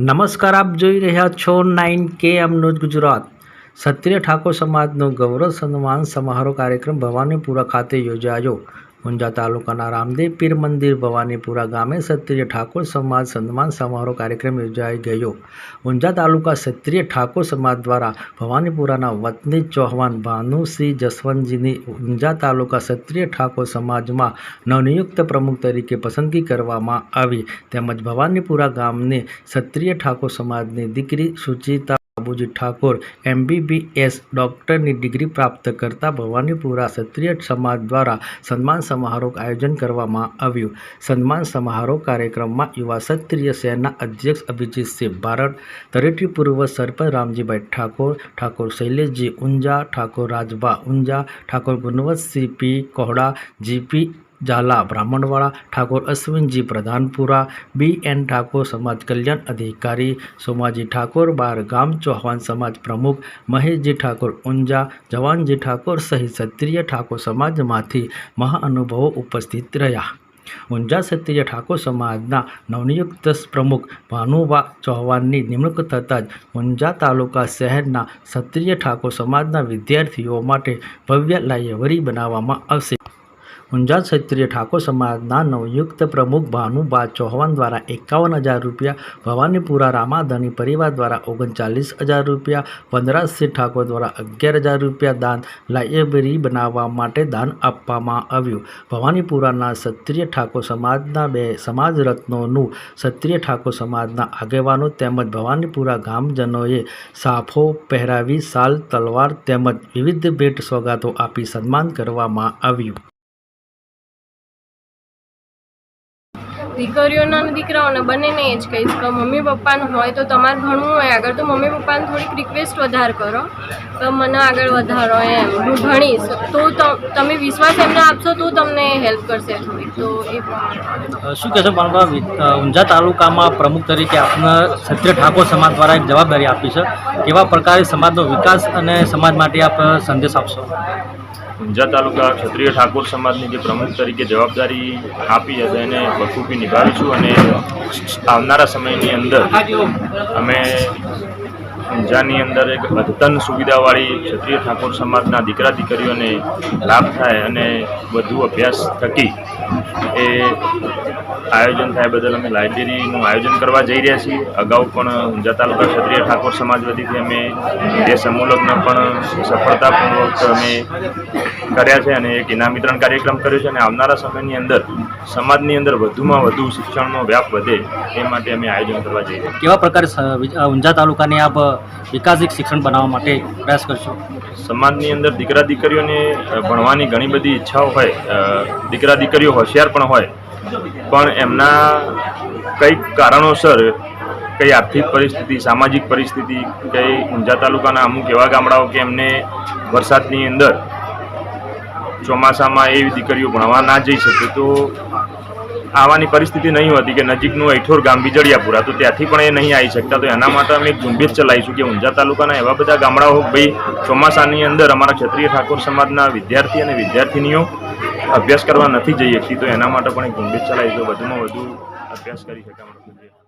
નમસ્કાર, આપ જોઈ રહ્યા છો નાઇન કે ન્યૂઝ ગુજરાત. ક્ષત્રિય ઠાકોર સમાજનો ગૌરવ સન્માન સમારોહ કાર્યક્રમ ભવાનીપુરા ખાતે યોજાયો. ઊંઝા તાલુકાના રામદેવ પીર મંદિર ભવાનીપુરા ગામે ક્ષત્રિય ઠાકોર સમાજ સન્માન સમારોહ કાર્યક્રમ યોજાઈ ગયો. ઊંઝા તાલુકા ક્ષત્રિય ઠાકોર સમાજ દ્વારા ભવાનીપુરાના વતની ચૌહાણ ભાનુસિંહ જસવંતજીની ઊંઝા તાલુકા ક્ષત્રિય ઠાકોર સમાજમાં નવનિયુક્ત પ્રમુખ તરીકે પસંદગી કરવામાં આવી. તેમજ ભવાનીપુરા ગામની ક્ષત્રિય ઠાકોર સમાજની દીકરી સુચિતા બાબુજી ઠાકોર એમબીબીએસ ડૉક્ટરની ડિગ્રી પ્રાપ્ત કરતા ભવાનીપુરા ક્ષત્રિય સમાજ દ્વારા સન્માન સમારોહ આયોજન કરવામાં આવ્યું. સન્માન સમારોહ કાર્યક્રમમાં યુવા ક્ષત્રિય સેના અધ્યક્ષ અભિજીતસિંહ ભારત તરેટી પૂર્વ sarpanch Ramjibhai Thakor Thakor Shaileshji Unjha, Thakor Rajbha Unjha, Thakor Gunvantsinh P Kohda GP Jhala Brahmanvala Thakor Ashvinji Pradhanpura B N Thakor સમાજ કલ્યાણ અધિકારી સોમાજી ઠાકોર બાર ગામ ચૌહાણ સમાજ પ્રમુખ મહેશજી ઠાકોર ઊંઝા જવાનજી ઠાકોર સહિત ક્ષત્રિય ઠાકોર સમાજમાંથી મહાઅનુભવો ઉપસ્થિત રહ્યા ઊંઝા ક્ષત્રિય ઠાકોર સમાજના નવનિયુક્ત પ્રમુખ ભાનુભા ચૌહાણની નિમણૂક થતાં જ ઊંઝા તાલુકા શહેરના ક્ષત્રિય ઠાકોર સમાજના વિદ્યાર્થીઓ માટે ભવ્ય લાયવરી બનાવવામાં આવશે। ઊંઝા ક્ષત્રિય ઠાકોર સમાજના નવયુક્ત પ્રમુખ ભાનુભા ચૌહાણ દ્વારા એકાવન હજાર રૂપિયા, ભવાનીપુરા રામાધની પરિવાર દ્વારા ઓગણચાલીસ હજાર રૂપિયા, વનરાજસિંહ ઠાકોર દ્વારા અગિયાર હજાર રૂપિયા દાન લાઇબ્રેરી બનાવવા માટે દાન આપવામાં આવ્યું. ભવાનીપુરાના ક્ષત્રિય ઠાકોર સમાજના બે સમાજ રત્નોનું ક્ષત્રિય ઠાકોર સમાજના આગેવાનો તેમજ ભવાનીપુરા ગામજનોએ સાફો પહેરાવી, સાલ, તલવાર તેમજ વિવિધ ભેટ સોગાદો આપી સન્માન કરવામાં આવ્યું. દીકરીઓના અને દીકરાઓને બંનેને એ જ કહીશ કે મમ્મી પપ્પાનું હોય તો તમારે ભણવું હોય. આગળ તો મમ્મી પપ્પાને થોડીક રિક્વેસ્ટ વધારે કરો તો મને આગળ વધારો એમ. હું ભણીશ. તો ત- તમે વિશ્વાસ એમને આપશો તો તમને હેલ્પ કરશે થોડીક તો એ શું કહેશો માનવા ઊંઝા તાલુકામાં પ્રમુખ તરીકે આપને ક્ષત્રિય ઠાકોર સમાજ દ્વારા એક જવાબદારી આપી છે. કેવા પ્રકારે સમાજનો વિકાસ અને સમાજ માટે આપ સંદેશ આપશો? ઊંઝા તાલુકા ક્ષત્રિય ઠાકોર સમાજની જે પ્રમુખ તરીકે જવાબદારી આપી છે એને બખૂબી નિભાવીશું અને આવનારા સમયની અંદર અમે ઊંઝાની અંદર એક અદ્યતન સુવિધાવાળી ક્ષત્રિય ઠાકોર સમાજના દીકરા દીકરીઓને લાભ થાય અને વધુ અભ્યાસ થકી એ આયોજન થાય બદલ અમે લાઇબ્રેરીનું આયોજન કરવા જઈ રહ્યા છીએ. અગાઉ પણ ઊંઝા તાલુકા ક્ષત્રિય ઠાકોર સમાજ વતીથી અમે તે સમૂહલગ્ન પણ સફળતાપૂર્વક અમે કર્યા છે અને એક ઇનામ વિતરણ કાર્યક્રમ કર્યો છે અને આવનારા સમયની અંદર સમાજની અંદર વધુમાં વધુ શિક્ષણનો વ્યાપ વધે એ માટે અમે આયોજન કરવા જઈ રહ્યા કેવા પ્રકારે ઊંઝા તાલુકાને આપ વિકાસિક શિક્ષણ બનાવવા માટે પ્રયાસ કરશું. સમાજની અંદર દીકરા દીકરીઓને ભણવાની ઘણી બધી ઈચ્છાઓ હોય દીકરા દીકરીઓ હોશિયાર પણ હોય, પણ એમના કંઈક કારણોસર કઈ આર્થિક પરિસ્થિતિ, સામાજિક પરિસ્થિતિ, કઈ ઊંઝા તાલુકાના અમુક એવા ગામડાઓ કે એમને વરસાદની અંદર ચોમાસામાં એવી દીકરીઓ ભણવા ના જઈ શકે, તો આવવાની પરિસ્થિતિ નહીં હોતી કે નજીકનું અઠોર ગામ બીજળિયાપુરા તો ત્યાંથી પણ એ નહીં આવી શકતા. તો એના માટે અમે એક ઝુંબેશ ચલાવીશું કે ઊંઝા તાલુકાના એવા બધા ગામડાઓ, ભાઈ, ચોમાસાની અંદર અમારા ક્ષત્રિય ઠાકોર સમાજના વિદ્યાર્થી અને વિદ્યાર્થીનીઓ અભ્યાસ કરવા નથી જઈ શકતી તો એના માટે પણ એક ઝુંબેશ ચલાવીશું. વધુમાં વધુ અભ્યાસ કરી શકે